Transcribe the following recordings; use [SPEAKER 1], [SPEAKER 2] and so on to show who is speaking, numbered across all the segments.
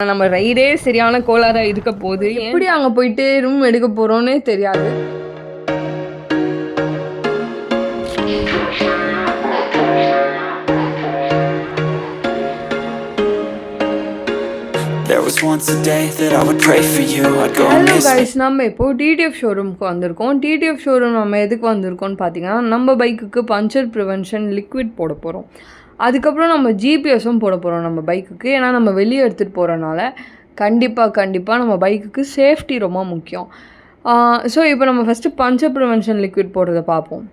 [SPEAKER 1] நம்ம ரைடே சரியான கோளாறா இருக்க போகுது எப்படி அங்கே போயிட்டு ரூம் எடுக்க போகிறோன்னே தெரியாது. ஹலோ கைஸ் நம்ம இப்போ டிடிஎஃப் ஷோரூமுக்கு வந்திருக்கோம். டிடிஎஃப் ஷோரூம் நம்ம எதுக்கு வந்திருக்கோம்னு பார்த்தீங்கன்னா நம்ம பைக்குக்கு பஞ்சர் ப்ரிவென்ஷன் லிக்விட் போட போகிறோம் அதுக்கப்புறம் நம்ம ஜிபிஎஸும் போட போகிறோம் நம்ம பைக்குக்கு ஏன்னா நம்ம வெளியே எடுத்துகிட்டு போகிறனால கண்டிப்பாக கண்டிப்பாக நம்ம பைக்குக்கு சேஃப்டி ரொம்ப முக்கியம். ஸோ இப்போ நம்ம ஃபஸ்ட்டு பஞ்சர் ப்ரிவென்ஷன் லிக்விட் போடுறத பார்ப்போம்.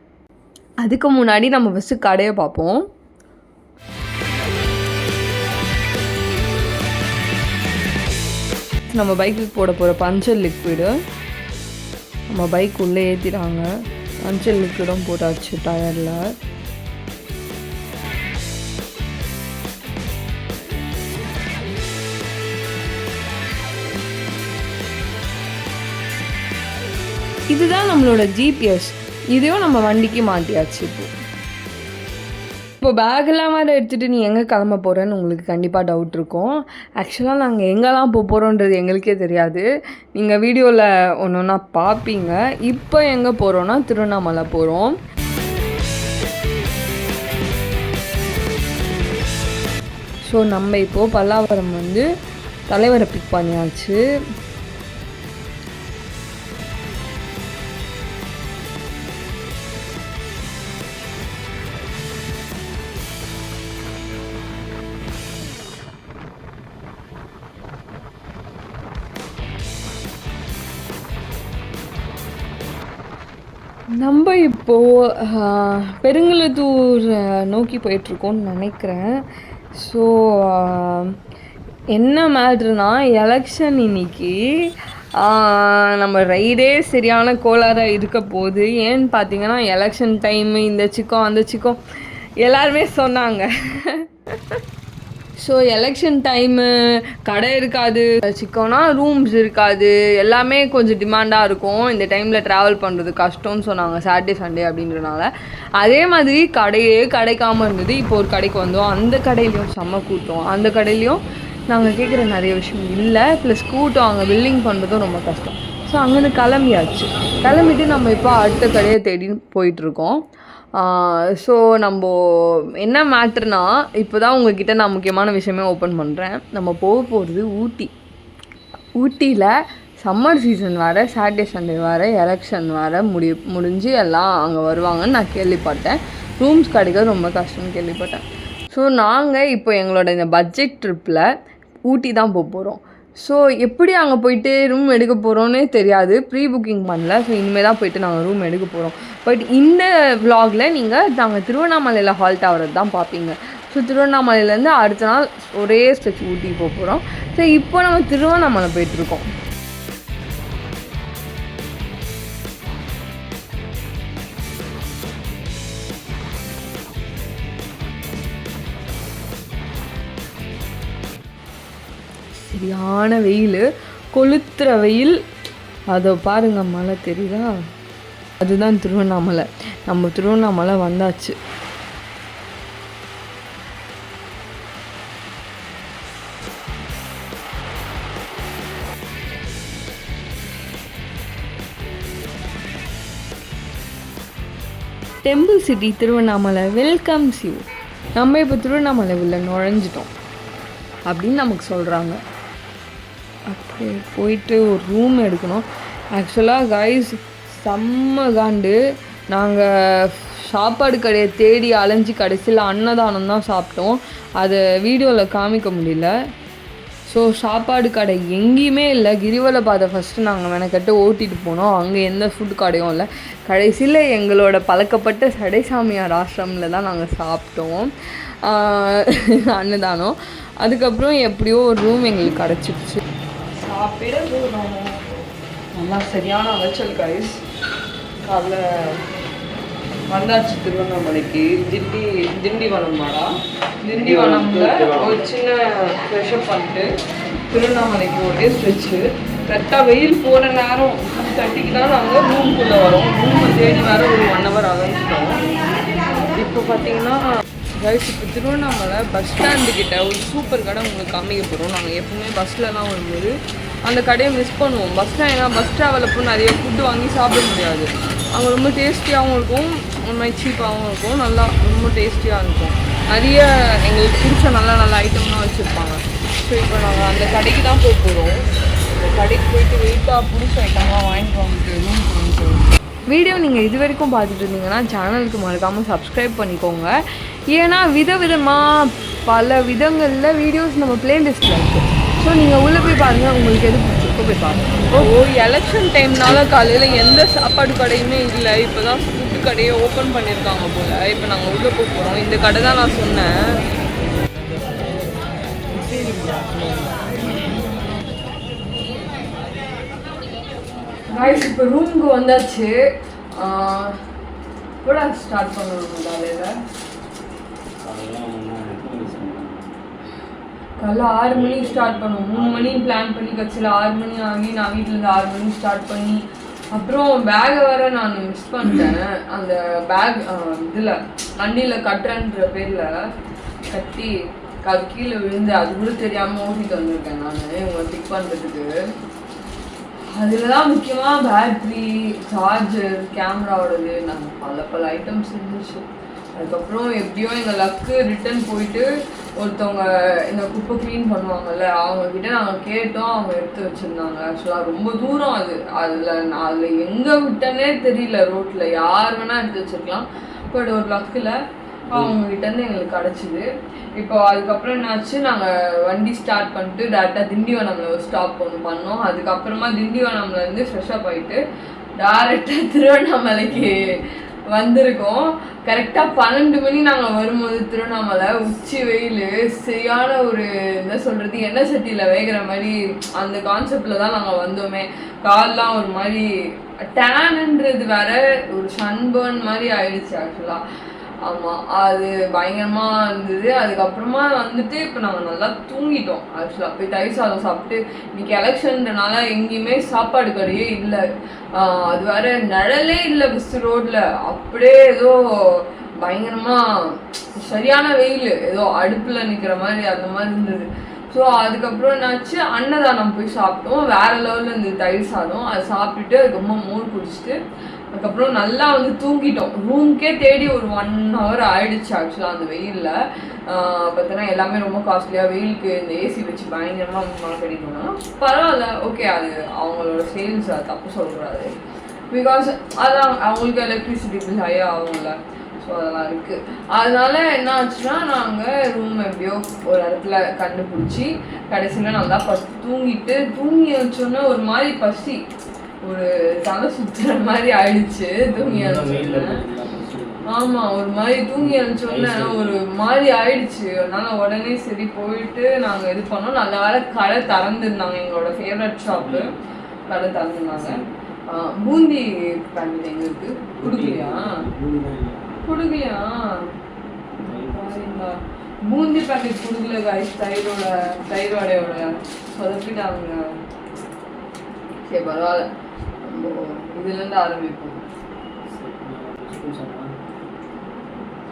[SPEAKER 1] அதுக்கு முன்னாடி நம்ம ஃபஸ்ட்டு கடையை பார்ப்போம். நம்ம பைக்குக்கு போட போகிற பஞ்சர் லிக்விடு நம்ம பைக் உள்ளே ஏற்றிட்டாங்க பஞ்சர் லிக்விடும் போட்டாச்சு டயரில் இதுதான் நம்மளோட ஜிபிஎஸ் இதையும் நம்ம வண்டிக்கு மாட்டியாச்சு இப்போ. இப்போ பேக்கெல்லாம் வேறு எடுத்துகிட்டு நீ எங்கே கிளம்ப போகிறேன்னு உங்களுக்கு கண்டிப்பாக டவுட் இருக்கும். ஆக்சுவலாக நாங்கள் எங்கெல்லாம் போக போகிறோன்றது எங்களுக்கே தெரியாது. நீங்கள் வீடியோவில் ஒன்று ஒன்றா பார்ப்பீங்க இப்போ எங்கே போகிறோன்னா திருவண்ணாமலை போகிறோம் ஸோ நம்ம இப்போது பல்லாவரம் வந்து தலைவரை பிக் பண்ணியாச்சு. நம்ம இப்போது பெருங்கலத்தூர் நோக்கி போயிட்டுருக்கோம்னு நினைக்கிறேன். ஸோ என்ன மேட்ருனா எலெக்ஷன் இன்னைக்கு நம்ம ரைடே சரியான கோளாறாக இருக்க போகுது ஏன்னு பார்த்தீங்கன்னா எலெக்ஷன் டைமு இந்த சிக்கம் அந்த சிக்கம் எல்லாருமே சொன்னாங்க. ஸோ எலெக்ஷன் டைமு கடை இருக்காது சிக்கோனா ரூம்ஸ் இருக்காது எல்லாமே கொஞ்சம் டிமாண்டாக இருக்கும். இந்த டைமில் ட்ராவல் பண்ணுறது கஷ்டம்னு சொன்னாங்க சாட்டர்டே சண்டே அப்படின்றனால. அதே மாதிரி கடையே கிடைக்காம இருந்தது. இப்போ ஒரு கடைக்கு வந்தோம். அந்த கடையிலையும் செம்ம கூட்டம். அந்த கடையிலையும் நாங்கள் கேட்குற நிறைய விஷயம் இல்லை. ப்ளஸ் கூட்டம் அங்கே பில்லிங் பண்ணுறதும் ரொம்ப கஷ்டம். ஸோ அங்கேருந்து கிளம்பியாச்சு. கிளம்பிட்டு நம்ம இப்போ அடுத்த கடையை தேடி போயிட்டுருக்கோம் ஸோ நம்ம என்ன மேட்ருனா இப்போ தான் உங்ககிட்ட நான் முக்கியமான விஷயமே ஓப்பன் பண்ணுறேன் நம்ம போக போகிறது ஊட்டி. ஊட்டியில் சம்மர் சீசன் வேறு சாட்டர்டே சண்டே வேறு எலெக்ஷன் வேறு முடி முடிஞ்சு எல்லாம் அங்கே வருவாங்கன்னு நான் கேள்விப்பட்டேன். ரூம்ஸ் கிடைக்க ரொம்ப கஷ்டம்னு கேள்விப்பட்டேன். ஸோ நாங்கள் இப்போ எங்களோட இந்த பட்ஜெட் ட்ரிப்பில் ஊட்டி தான் போக போகிறோம் ஸோ எப்படி அங்கே போயிட்டு ரூம் எடுக்க போகிறோன்னே தெரியாது. ப்ரீ புக்கிங் பண்ணல. ஸோ இனிமேல் தான் போயிட்டு நாங்கள் ரூம் எடுக்க போகிறோம் பட் இந்த விலாகில் நீங்கள் நாங்கள் திருவண்ணாமலையில் ஹால்ட் ஆகிறது தான் பார்ப்பீங்க ஸோ திருவண்ணாமலையிலேருந்து அடுத்த நாள் ஒரே ஸ்ட்ரெச் ஊட்டி போக போகிறோம் ஸோ இப்போ நம்ம திருவண்ணாமலை போயிட்டுருக்கோம் சரியான வெயில் கொளுத்துற வெயில். அதை பாருங்க மழை தெரியுதா? அதுதான் திருவண்ணாமலை. நம்ம திருவண்ணாமலை வந்தாச்சு. Temple city Tiruvannamalai. Welcomes you நம்ம இப்போ திருவண்ணாமலை உள்ள நுழைஞ்சிட்டோம். அப்படின்னு நமக்கு சொல்கிறாங்க அப்படியே போயிட்டு ஒரு ரூம் எடுக்கணும். ஆக்சுவலாக கைஸ் செம்ம காண்டு. நாங்கள் சாப்பாடு கடையை தேடி அலைஞ்சு கடைசியில் அன்னதானம் தான் சாப்பிட்டோம். அதை வீடியோவில் காமிக்க முடியல. ஸோ சாப்பாடு கடை எங்கேயுமே இல்லை. கிரிவல பாதை ஃபஸ்ட்டு நாங்கள் மெனக்கட்டு ஓட்டிகிட்டு போனோம். அங்கே எந்த ஃபுட் கடையும் இல்லை. கடைசியில் எங்களோட பழக்கப்பட்ட சடைசாமியார் ஆசிரமில் தான் நாங்கள் சாப்பிட்டோம். அன்னதானம். அதுக்கப்புறம் எப்படியோ ஒரு ரூம் எங்களுக்கு கிடச்சிருச்சு சாப்பிட நல்லா சரியான அலைச்சல் கைஸ் காலைல வந்தாச்சு திருவண்ணாமலைக்கு. திண்டி திண்டிவனம் மாடா திண்டிவனம்ல ஒரு சின்ன ஃப்ரெஷ்அப் பண்ணிட்டு திருவண்ணாமலைக்கு ஒரே ஸ்ட்ரெச்சு கரெக்டாக வெயில் போகிற நேரம் தட்டிக்கு தான் நாங்கள் ரூம்குள்ளே வரோம். ரூமை தேடி வேறு ஒரு ஒன் ஹவர் ஆரம்பிச்சிட்டோம் இப்போ பார்த்தீங்கன்னா கைஸ் இப்போ திருவண்ணாமலை பஸ் ஸ்டாண்டு கிட்ட ஒரு சூப்பர் கடை உங்களுக்கு காமிக்க போகிறோம் நாங்கள் எப்பவுமே பஸ்லலாம் வரும்போது அந்த கடையை மிஸ் பண்ணுவோம். பஸ் ஏன்னா பஸ் ட்ராவல் போய் நிறைய ஃபுட்டு வாங்கி சாப்பிட முடியாது. அங்கே ரொம்ப டேஸ்டியாகவும் இருக்கும். ஒரு மாதிரி சீப்பாகவும் இருக்கும். நல்லா ரொம்ப டேஸ்டியாக இருக்கும். நிறைய எங்களுக்கு பிடிச்ச நல்ல நல்ல ஐட்டம்லாம் வச்சுருப்பாங்க. ஸோ இப்போ நாங்கள் அந்த கடைக்கு தான் போக போகிறோம் அந்த கடைக்கு போயிட்டு வெயிட்டாக பிடிச்ச ஐட்டம்லாம் வாங்கிட்டு வந்துட்டு ரூம் போகணும் வீடியோ நீங்கள் இது வரைக்கும் பார்த்துட்டு இருந்தீங்கன்னா சேனலுக்கு மறக்காமல் சப்ஸ்கிரைப் பண்ணிக்கோங்க. ஏன்னா விதவிதமாக பல விதங்களில் வீடியோஸ் நம்ம பிளேலிஸ்ட்டில் இருக்குது ஸோ நீங்கள் உள்ளே போய் பாருங்கள் உங்களுக்கு எது பிடிச்சிருக்கோ போய் பாருங்கள் ஓ எலெக்ஷன் டைம்னால காலையில் எந்த சாப்பாடு கடையுமே இல்லை. இப்போ தான் ஃபுட்டு கடையை ஓப்பன் பண்ணியிருக்காங்க போல். இப்போ நாங்கள் உள்ளே போக போகிறோம் இந்த கடை தான் நான் சொன்னேன். காய்ஸ் இப்போ ரூமுக்கு வந்தாச்சு. கூட ஸ்டார்ட் பண்ணணும் காலையில். காலைல ஆறு மணிக்கு ஸ்டார்ட் பண்ணுவோம் மூணு மணி பிளான் பண்ணி கட்சியில் ஆறு மணி ஆகி நான் வீட்டிலேருந்து ஆறு மணிக்கு ஸ்டார்ட் பண்ணி அப்புறம் பேகை வேற நான் மிஸ் பண்ணிட்டேன். அந்த பேக் இதில் வண்டியில் கட்டுறன்ற பேரில் கட்டி அது கீழே விழுந்து அது கூட தெரியாமல் ஓட்டிட்டு வந்திருக்கேன் நான். உங்களை பிக் பண்ணுறதுக்கு அதில் தான் முக்கியமாக பேட்ரி சார்ஜர் கேமராவோடது நாங்கள் பல பல ஐட்டம்ஸ் இருந்துச்சு. அதுக்கப்புறம் எப்படியோ எங்கள் லக்கு ரிட்டர்ன் போயிட்டு ஒருத்தவங்க இந்த குப்பை க்ளீன் பண்ணுவாங்கல்ல அவங்க கிட்ட நாங்கள் கேட்டோம். அவங்க எடுத்து வச்சுருந்தாங்க. ஆக்சுவலாக ரொம்ப தூரம் அது. அதில் நான் அதில் எங்கே விட்டேனே தெரியல. ரோட்டில் யார் வேணால் எடுத்து வச்சிருக்கலாம். பட் ஒரு லக்கில் அவங்க கிட்டேருந்து எங்களுக்கு கிடச்சிது. இப்போ அதுக்கப்புறம் என்னாச்சு நாங்கள் வண்டி ஸ்டார்ட் பண்ணிட்டு டேரெக்டாக திண்டிவனம்ல ஒரு ஸ்டாப் ஒன்று பண்ணோம். அதுக்கப்புறமா திண்டிவனம்லேருந்து ஃப்ரெஷ்ஷப் ஃப்ரெஷ்அப் ஆகிட்டு டேரெக்டாக திருவண்ணாமலைக்கு வந்திருக்கோம். கரெக்டாக பன்னெண்டு மணி நாங்கள் வரும்போது திருவண்ணாமலை உச்சி வெயில் சரியான ஒரு என்ன சொல்கிறது எண்ணெய் சட்டியில் வேகிற மாதிரி அந்த கான்செப்டில் தான் நாங்கள் வந்தோமே. கால்லாம் ஒரு மாதிரி டேனுன்றது வேற ஒரு சன்பர்ன் மாதிரி ஆயிடுச்சு ஆக்சுவலாக ஆமாம் அது பயங்கரமாக இருந்தது. அதுக்கப்புறமா வந்துட்டு இப்போ நாங்கள் நல்லா தூங்கிட்டோம் ஆக்சுவலாக போய் தயிர் சாதம் சாப்பிட்டு இன்னைக்கு எலெக்ஷன்றனால எங்கேயுமே சாப்பாடு கடையே இல்லை. அது வேற நிழலே இல்லை பஸ் ரோட்டில் அப்படியே ஏதோ பயங்கரமாக சரியான வெயில். ஏதோ அடுப்பில் நிற்கிற மாதிரி அந்த மாதிரி இருந்தது. ஸோ அதுக்கப்புறம் என்னாச்சு? அன்னதானம் போய் சாப்பிட்டோம். வேற லெவலில் இருந்தது தயிர் சாதம். அதை சாப்பிட்டுட்டு அதுக்கப்புறமா மோர் குடிச்சிட்டு அதுக்கப்புறம் நல்லா வந்து தூங்கிட்டோம். ரூம்க்கே தேடி ஒரு ஒன் ஹவர் ஆயிடுச்சு ஆக்சுவலாக அந்த வெயிலில். பார்த்தோன்னா எல்லாமே ரொம்ப காஸ்ட்லியாக வெயிலுக்கு இந்த ஏசி வச்சு பயங்கரமாக மழை கிடைக்கணும்னா பரவாயில்ல ஓகே அது அவங்களோட சேல்ஸ் தப்பு சொல்கிறாரு பிகாஸ் அதான் அவங்களுக்கு எலக்ட்ரிசிட்டி பில் ஹையாக ஆகும்ல. ஸோ அதெல்லாம் இருக்குது அதனால என்ன ஆச்சுன்னா நாங்கள் ரூம் எப்படியோ ஒரு இடத்துல கண்டுபிடிச்சி கடைசியில் நல்லா பஸ் தூங்கிட்டு தூங்கி வச்சோன்னே ஒரு மாதிரி பசி. ஒரு தலை சுத்துற மாதிரி ஆயிடுச்சு தூங்கி ஆமா ஒரு மாதிரி தூங்கி அனுப்பிச்சோன்னே ஒரு மாதிரி ஆயிடுச்சு. அதனால உடனே சரி போயிட்டு நாங்க இது பண்ணோம். நல்ல வேலை கடை திறந்துருந்தாங்க எங்களோட ஃபேவரட் ஷாப்பு கடை திறந்துருந்தாங்க. பூந்தி பேக்கெட் எங்க இருக்கு கொடுக்கலையா? கொடுக்கலையா. பூந்தி பேக்கெட் கொடுக்கல guys. தயிரோட தயிரோடையோட சொதப்பிட்டாங்க. சரி பரவாயில்ல. இதுலேருந்து ஆரம்பிப்போம்.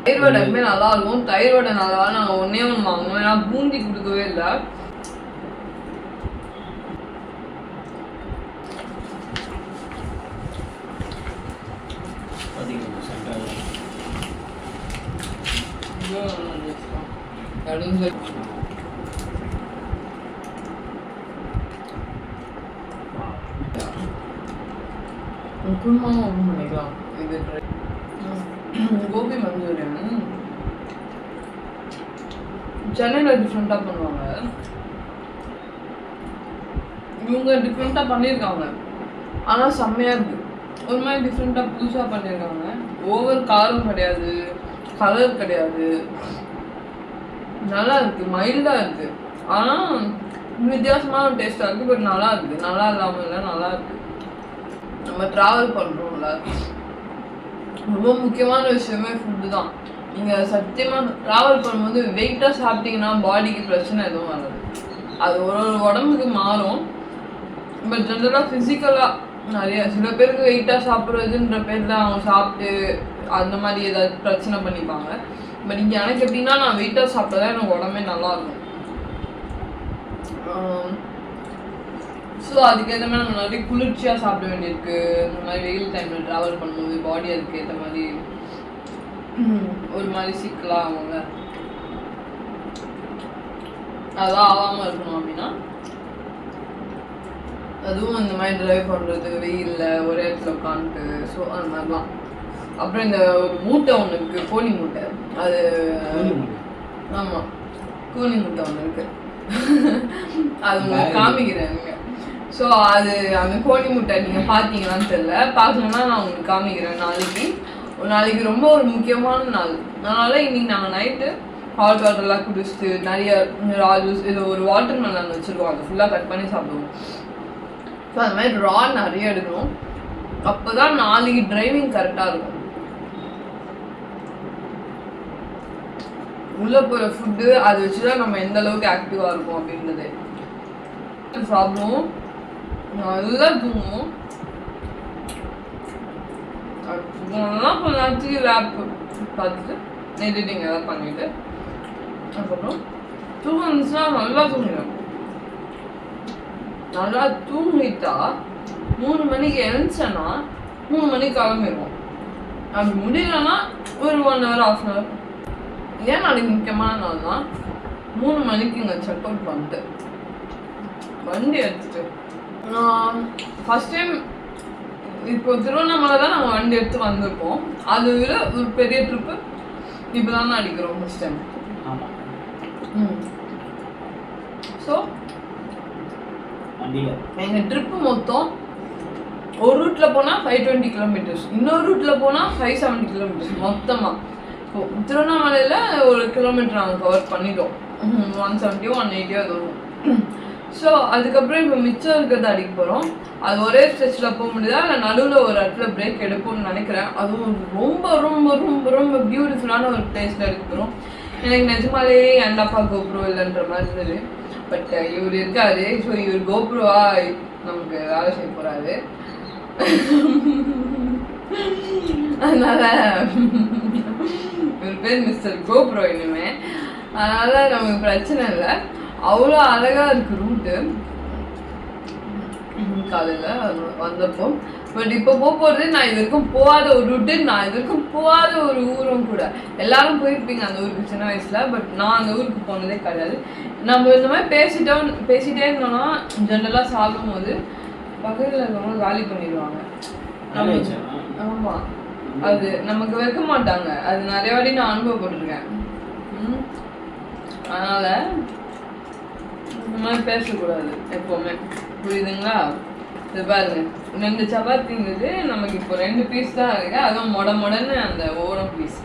[SPEAKER 1] தயிர் வடை எப்பவுமே நல்லா இருக்கும் தயிர் வடை நல்லா நாங்கள் ஒன்றே ஒன்று வாங்குவோம். ஏன்னா பூந்தி கொடுக்கவே இல்லை. அப்படின்னு சொல்லி குருமாவும் ஓப்பன் பண்ணிக்கலாம் இது கோபி மஞ்சூரியன். சென்னையில் டிஃப்ரெண்ட்டாக பண்ணுவாங்க. இவங்க டிஃப்ரெண்ட்டாக பண்ணியிருக்காங்க. ஆனால் செம்மையாக இருக்கு. ஒரு மாதிரி டிஃப்ரெண்ட்டாக புதுசாக பண்ணியிருக்காங்க. ஓவர் காரம் கிடையாது. கலர் கிடையாது. நல்லா இருக்கு. மைல்டாக இருக்கு. ஆனால் வித்தியாசமான டேஸ்ட்டாக இருக்கு பட் நல்லா இருக்கு. நல்லா இல்லாமல் இல்லை நல்லா இருக்கு. நம்ம ட்ராவல் பண்ணுறோம்ல ரொம்ப முக்கியமான விஷயமே ஃபுட்டு தான். நீங்கள் சத்தியமாக ட்ராவல் பண்ணும்போது வெயிட்டாக சாப்பிட்டீங்கன்னா பாடிக்கு பிரச்சனை எதுவும் வராது. அது ஒரு ஒரு உடம்புக்கு மாறும். பட் ஜென்ரலாக ஃபிசிக்கலாக நிறைய சில பேருக்கு வெயிட்டாக சாப்பிட்றதுன்ற பேரில் அவங்க சாப்பிட்டு அந்த மாதிரி ஏதாவது பிரச்சனை பண்ணிப்பாங்க. பட் இங்கே எனக்கு எப்படின்னா நான் வெயிட்டாக சாப்பிட்டா எனக்கு உடம்பே நல்லா இருக்கும். ஸோ அதுக்கேற்ற மாதிரி நம்ம நிறைய குளிர்ச்சியாக சாப்பிட வேண்டியிருக்கு. இந்த மாதிரி வெயில் டைமில் ட்ராவல் பண்ணும்போது பாடி அதுக்கு ஏற்ற மாதிரி ஒரு மாதிரி சிக்கலாம் அவங்க அதெல்லாம் ஆகாமல் இருக்கணும் அப்படின்னா அதுவும் இந்த மாதிரி ட்ரைவ் பண்ணுறது வெயிலில் ஒரே இடத்துல உட்காந்துட்டு ஸோ அந்த மாதிரிலாம். அப்புறம் இந்த ஒரு மூட்டை ஒன்று இருக்குது கோழி மூட்டை. அது ஆமாம் கோழி முட்டை ஒன்று இருக்கு. அது காமிக்கிறேன். ஸோ அது அந்த கோழி முட்டை நீங்கள் பார்த்தீங்களான்னு தெரில பார்க்கணுன்னா நான் உங்களுக்கு காமிக்கிறேன் நாளைக்கு. ஒரு நாளைக்கு ரொம்ப ஒரு முக்கியமான நாள். அதனால் இன்னைக்கு நாங்கள் நைட்டு ஹாட் வாட்டர்லாம் குடிச்சிட்டு நிறைய ராஜூஸ் இது ஒரு வாட்டர் மெலன் வச்சுருக்கோம். அதை ஃபுல்லாக கட் பண்ணி சாப்பிடுவோம். ஸோ அது மாதிரி ரா நிறைய எடுக்கணும். அப்போ தான் நாளைக்கு டிரைவிங் கரெக்டாக இருக்கும். உள்ளே போகிற ஃபுட்டு அதை வச்சுதான் நம்ம எந்த அளவுக்கு ஆக்டிவாக இருக்கும் அப்படின்றது. சாப்பிடுவோம். நல்லா தூங்கும். தூங்கலாம் கொஞ்ச நேரத்துக்கு லேப் பார்த்துட்டு எடிட்டிங் எதாவது பண்ணிட்டு அதுக்கப்புறம் தூக்கம் இருந்துச்சுன்னா நல்லா தூங்கிடும். நல்லா தூங்கிட்டா மூணு மணிக்கு எழுந்துச்சேன்னா மூணு மணிக்கு கிளம்பிடுவோம். அப்படி முடியலன்னா ஒரு one hour half an hour ஏன் நாளைக்கு முக்கியமான நாள் தான் மூணு மணிக்கு இங்கே செக் அவுட் பண்ணிட்டு வண்டி எடுத்துட்டு நான் ஃபஸ்ட் டைம் இப்போ திருவண்ணாமலை தான் நாங்கள் வண்டி எடுத்து வந்திருக்கோம். அதை விட ஒரு பெரிய ட்ரிப்பு இப்போ தான் அடிக்கிறோம் ஃபஸ்ட் டைம்
[SPEAKER 2] ஆமாம்
[SPEAKER 1] ம். ஸோ எங்கள் ட்ரிப்பு மொத்தம் ஒரு ரூட்டில் போனால் ஃபைவ் டுவெண்ட்டி கிலோமீட்டர்ஸ் இன்னொரு ரூட்டில் போனால் ஃபைவ் செவன்ட்டி கிலோமீட்டர்ஸ் மொத்தமாக இப்போ திருவண்ணாமலையில் ஒரு கிலோமீட்டர் நாங்கள் கவர் பண்ணிட்டோம். ஒன் செவன்ட்டியோ ஒன் எயிட்டியோ அது வரும் ஸோ அதுக்கப்புறம் இப்போ மிச்சம் இருக்கிறத அடிக்க போகிறோம் அது ஒரே ஸ்ட்ரெச்சில் போக முடியுதா? இல்லை நடுவில் ஒரு இடத்துல பிரேக் எடுப்போம்னு நினைக்கிறேன். அதுவும் ரொம்ப ரொம்ப ரொம்ப ரொம்ப பியூட்டிஃபுல்லான ஒரு பிளேஸில் எடுக்க போகிறோம் எனக்கு நிஜமாலேயே என் அப்பா கோப்ரோ இல்லைன்ற மாதிரி இருந்தது பட் இவர் இருக்காரு. ஸோ இவர் கோப்ரோவா நமக்கு வேலை செய்ய போகிறாரு அதனால இவர் பேர் மிஸ்டர் கோப்ரோ இனிமே. அதனால நமக்கு பிரச்சனை இல்லை. அவ்வளோ அழகா இருக்கு ரூட்டு காலையில் வந்தப்போ. பட் இப்போ போக போகிறது நான் இது வரைக்கும் போகாத ஒரு ரூட்டு நான் இது வரைக்கும் போகாத ஒரு ஊரும் கூட. எல்லாரும் போயிருப்பீங்க அந்த ஊருக்கு சின்ன வயசில் பட் நான் அந்த ஊருக்கு போனதே கிடையாது. நம்ம இந்த மாதிரி பேசிட்டோம் பேசிட்டே இருந்தோம்னா ஜென்ரலாக சாப்பிடும்போது பக்கத்தில் இருக்கவங்க காலி பண்ணிடுவாங்க.
[SPEAKER 2] வேலை வச்சா?
[SPEAKER 1] ஆமா. அது நமக்கு வைக்க மாட்டாங்க. அது நிறைய வாட்டி நான் அனுபவப்பட்டிருக்கேன். அதனால இந்த மாதிரி பேசக்கூடாது எப்பவுமே. புரியுதுங்களா? இது பாருங்க. ரெண்டு சப்பாத்தி இருந்தது நமக்கு இப்போ ரெண்டு பீஸ் தான் இருக்கு. அதுவும் மொட மொடன்னு அந்த ஓரம் பீஸ்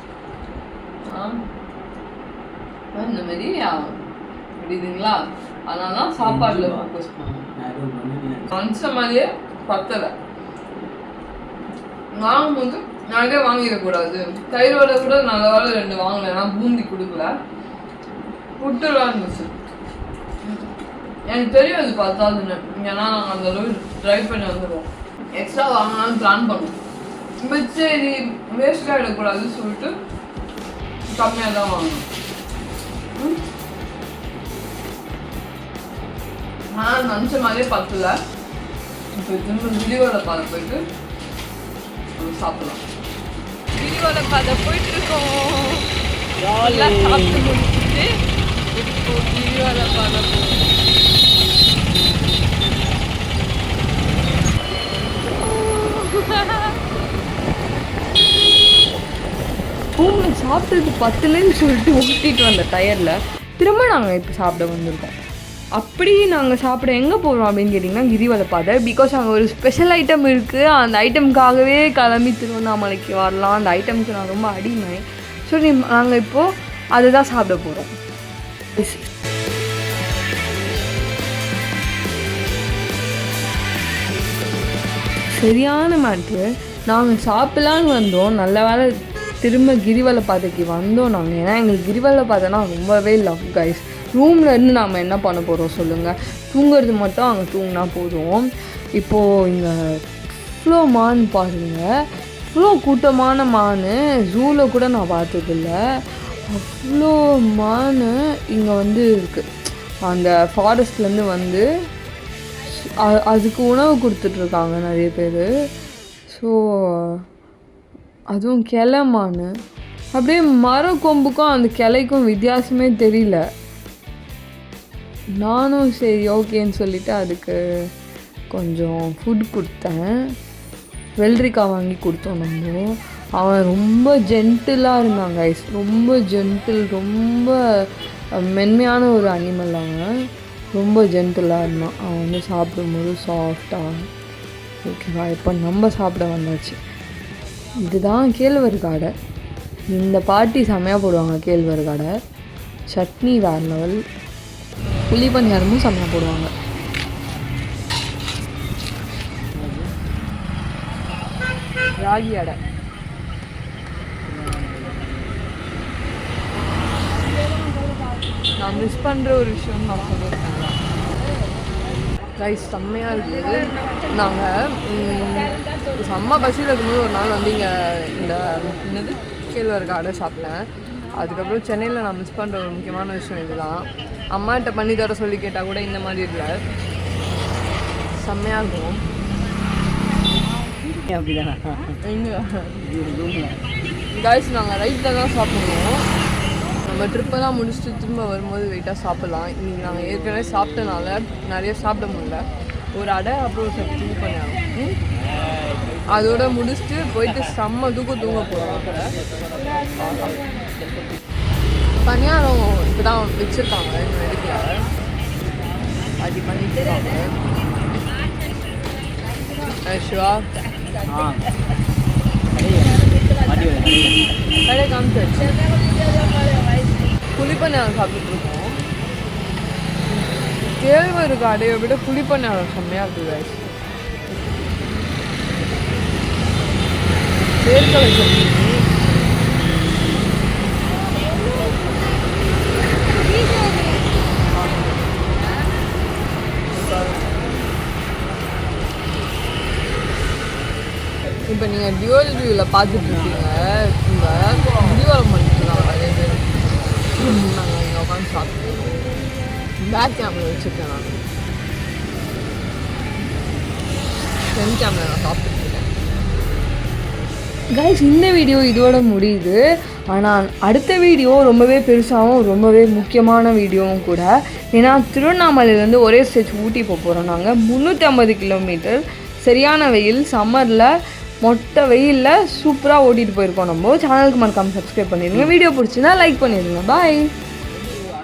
[SPEAKER 1] இந்த மாதிரி புரியுதுங்களா? அதனால தான் சாப்பாடுல ஃபோக்கஸ் பண்ணுவோம் நினச்ச மாதிரியே பத்தலை. வாங்கும்போது நிறைய வாங்கிடக்கூடாது. தயிர் வடை கூட நல்ல வேலை ரெண்டு வாங்கல ஏன்னா பூந்தி கொடுக்கல. புட்டுலாம் இருந்துச்சு. எனக்கு தெரியும் அது பத்தாதுன்னு. ஏன்னா நாங்கள் அந்த அளவுக்கு ட்ரை பண்ணி வந்துடுவோம் எக்ஸ்ட்ரா வாங்கலாம்னு பிளான் பண்ணுவோம் பட் சரி வேஸ்ட் ஆகிடக்கூடாதுன்னு சொல்லிட்டு கம்மியாக தான் வாங்கணும். ம். நினச்ச மாதிரியே பத்தல. இப்போ திரும்ப கிரிவலை பாதை போயிட்டு நம்ம சாப்பிடலாம். கிரிவலை பாதை போயிட்டு இருக்கோம். நல்லா சாப்பிட்டு முடிச்சுட்டு இப்போ கிரிவலை பாதை போவோம் ரூமில் சாப்பிட்டது பத்துலன்னு சொல்லிட்டு ஊட்டிட்டு வந்த டயரில் திரும்ப நாங்கள் இப்போ சாப்பிட வந்திருக்கோம். அப்படி நாங்கள் சாப்பிட எங்கே போகிறோம் அப்படின்னு கேட்டிங்கன்னா கிரிவலப்பாதை. பிகாஸ் அங்கே ஒரு ஸ்பெஷல் ஐட்டம் இருக்குது அந்த ஐட்டம்காகவே கிளம்பி திருவண்ணாமலைக்கு வரலாம். அந்த ஐட்டம்க்கு நான் ரொம்ப அடிமை. ஸோ நீ நாங்கள் இப்போது அதுதான் சாப்பிட போகிறோம் சரியான மேட்ரு நாங்கள் சாப்பிடலான்னு வந்தோம். நல்ல வேளை திரும்ப கிரிவல பாதைக்கு வந்தோம் நாங்கள் ஏன்னா எங்களுக்கு கிரிவல பாதைனா ரொம்பவே லவ் கைஸ் ரூமில் இருந்து நாம் என்ன பண்ண போகிறோம் சொல்லுங்கள் தூங்குறது மட்டும் அங்கே தூங்கினா போதும். இப்போது இங்கே இவ்வளோ மான் பாருங்கள் இவ்வளோ கூட்டமான மான். ஜூவில் கூட நான் பார்த்ததில்ல. அவ்வளோ மான் இங்கே வந்து இருக்குது அந்த ஃபாரஸ்ட்லேருந்து வந்து அதுக்கு உணவு கொடுத்துட்ருக்காங்க நிறைய பேர். ஸோ அதுவும் கிளமானு அப்படியே மரம் கொம்புக்கும் அந்த கிளைக்கும் வித்தியாசமே தெரியல. நானும் சரி ஓகேன்னு சொல்லிவிட்டு அதுக்கு கொஞ்சம் ஃபுட் கொடுத்தேன். வெள்ளரிக்காய் வாங்கி கொடுத்தோம் நம்ம. அவன் ரொம்ப ஜென்டிலாக இருந்தாங்க ஐஸ் ரொம்ப ஜென்டில் ரொம்ப மென்மையான ஒரு அனிமல் அவன். ரொம்ப ஜென்டிலாக இருந்தான். அவன் வந்து சாப்பிடும்போது சாஃப்டாக ஓகேவா இப்போ நம்ம சாப்பிட வந்தாச்சு. இதுதான் கேழ்வரகாடை இந்த பாட்டி செம்மையாக போடுவாங்க கேழ்வரகாடை சட்னி வேறு லெவல் புளி பணியாரமும் செம்மையாக போடுவாங்க. ராகி அடை. நான் மிஸ் பண்ணுற ஒரு விஷயம் நான் சொல்லியிருக்கேன் ரைஸ் செம்மையாக இருக்குது நாங்கள் செம்ம பசியில் இருக்கும்போது ஒரு நாள் வந்து இங்கே இந்த என்னது? கேழ்வரகு அடை சாப்பிட்டேன். அதுக்கப்புறம் சென்னையில் நான் மிஸ் பண்ணுற ஒரு முக்கியமான விஷயம் இதுதான். அம்மாட்ட பண்ணி தர சொல்லி கேட்டால் கூட இந்த மாதிரி இல்லை. செம்மையாக இருக்கும்.
[SPEAKER 2] அப்படிதானா?
[SPEAKER 1] காய்ஸ் நாங்கள் ரைட்டில் தான் சாப்பிடுவோம். நம்ம ட்ரிப்பெல்லாம் முடிச்சுட்டு திரும்ப வரும்போது வெயிட்டாக சாப்பிட்லாம். இன்றைக்கி நாங்கள் ஏற்கனவே சாப்பிட்டனால நிறைய சாப்பிட முடியல. ஒரு அடை அப்புறம் சட்னி பண்ணாங்க அதோட முடிச்சுட்டு போயிட்டு செம்ம தூக்க தூங்க போகிறோம் பணியாரம் இப்போ தான் வச்சுருக்காங்க இந்த இடத்துல அது பண்ணிட்டு இருக்காங்க. சிவா
[SPEAKER 2] மாட்டி வரேன்
[SPEAKER 1] சாப்பிட்டுருக்கோம் கேழ்வரு புளிப்பண்ணாரம் விட புளிப்பண்ணாரம் செம்மையாக இருக்குது guys. வேர்க்கடலை சட்னி. இப்போ நீங்கள் டியூவல் வியூவில் பார்த்துட்டு இருக்கீங்க இந்த பேக் கேமரா வச்சுருக்கேன் நான். ஃப்ரண்ட் கேமரா நான் இருக்கேன் கைஸ் இந்த வீடியோ இதோட முடியுது. ஆனால் அடுத்த வீடியோ ரொம்பவே பெருசாகவும் ரொம்பவே முக்கியமான வீடியோவும் கூட. ஏன்னா திருவண்ணாமலையிலேருந்து ஒரே ஸ்டேஜ் ஊட்டி போக போகிறோம் நாங்கள் முந்நூற்றி ஐம்பது கிலோமீட்டர் சரியான வெயில் சம்மரில் மொட்டை வெயிலில் சூப்பராக ஓட்டிகிட்டு போயிருக்கோம் நம்ம. சேனலுக்கு மறக்காமல் சப்ஸ்கிரைப் பண்ணிடுங்க வீடியோ பிடிச்சிருந்தா லைக் பண்ணிடுங்க பாய்